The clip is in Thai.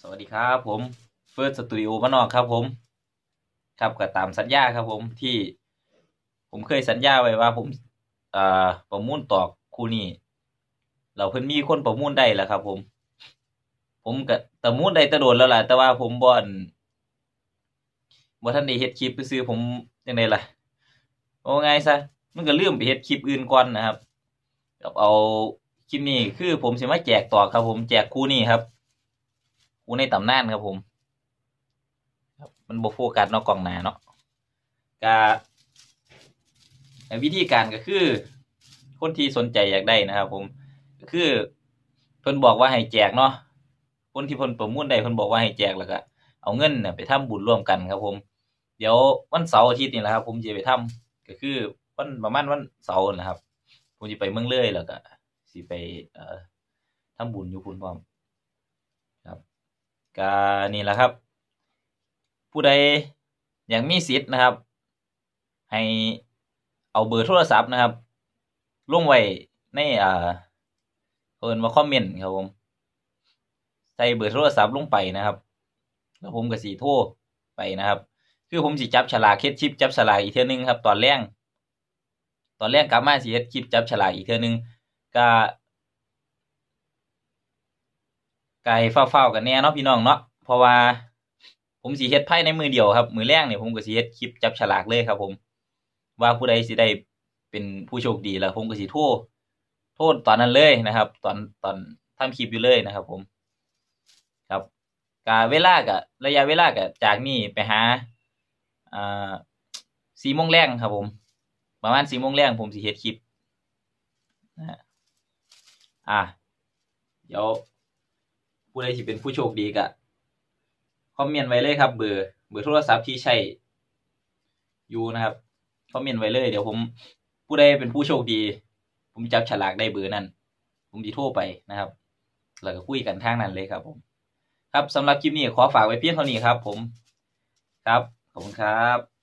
สวัสดีครับผมเฟิร์สสตูดิโอมานอกครับ ผม ครับก็ตามสัญญาครับ ผมที่ ผมเคยสัญญาไว้ว่า ผมอ่าประมูลตอกคู่นี้เราเพิ่นมีคนประมูลได้แล้วครับ ผม ผมก็ประมูลได้ตะโดนแล้วล่ะแต่ว่าผมบ่อนบ่ทันได้เฮ็ดคลิปไปซื่อผมจังไดล่ะเอาไงซะมันก็ลืมไปเฮ็ดคลิปอื่นก่อนนะครับกับเอาคลิปนี้คือผมสิมาแจกต่อครับ ผมแจกคู่นี้ครับ คู่ในตำนานครับผมครับมันบ่โฟกัสเนาะกล้องหน้าเนาะก็วิธีการก็คือ คนที่สนใจอยากได้นะครับ ผมก็คือเพิ่นบอกว่าให้แจกเนาะคนที่เพิ่นประมูลได้เพิ่นบอกว่าให้แจกแล้วก็เอาเงินน่ะไปทำบุญร่วมกันครับ ผม เดี๋ยววันเสาร์อาทิตย์นี่แหละครับ ผมจะไปทำก็คือวันประมาณวันเสาร์นะครับ ผมจะไปเมืองเลยแล้วก็สิไปเอ่อทำบุญอยู่พุ่นพร้อมครับ ก็นี่แหละครับ ผู้ใดอยากมีสิทธิ์นะครับ ให้เอาเบอร์โทรศัพท์นะครับลงไว้ในอ่าเพิ่นว่าคอมเมนต์ครับผมใส่เบอร์โทรศัพท์ลงไปนะครับ แล้วผมก็สิโทรไปนะครับ คือผมสิจับฉลากเฮ็ดคลิปจับฉลากอีกเทื่อนึงครับ ตอนแรกตอนแรกกลับมาสิเฮ็ดคลิปจับฉลากอีกเทื่อนึงก็ ไก็ให้เฝ้าๆกันแน่เนาะพี่น้องเนาะเพราะว่า ผมสิเฮ็ดภายในมือเดียวครับ มือแรกเนี่ยผมก็สิเฮ็ดคลิปจับฉลากเลยครับผม ว่าผู้ใดสิได้เป็นผู้โชคดีแล้วผมก็สิโทรโทษตอนนั้นเลยนะครับ ตอนตอนทำคลิปอยู่เลยนะครับ ผม ครับกะเวลาก็ระยะเวลาก็จากนี่ไปหาอ่า4โมงแรงครับ ผม ประมาณ4โมงแรงผมสิเฮ็ดคลิปนะฮะอะเดี๋ยว ผู้ใดสิเป็นผู้โชคดีก็คอมเมนต์ไว้เลยครับ เบอร์เบอร์โทรศัพท์ที่ใช้อยู่นะครับคอมเมนต์ไว้เลย เดี๋ยวผมผู้ใดเป็นผู้โชคดี ผมจับฉลากได้เบอร์นั้นผมสิโทรไปนะครับแล้วก็คุยกันทางนั้นเลยครับ ผม ครับสำหรับคลิปนี้ขอฝากไว้เพียงเท่านี้ครับ ผม ครับขอบคุณครับ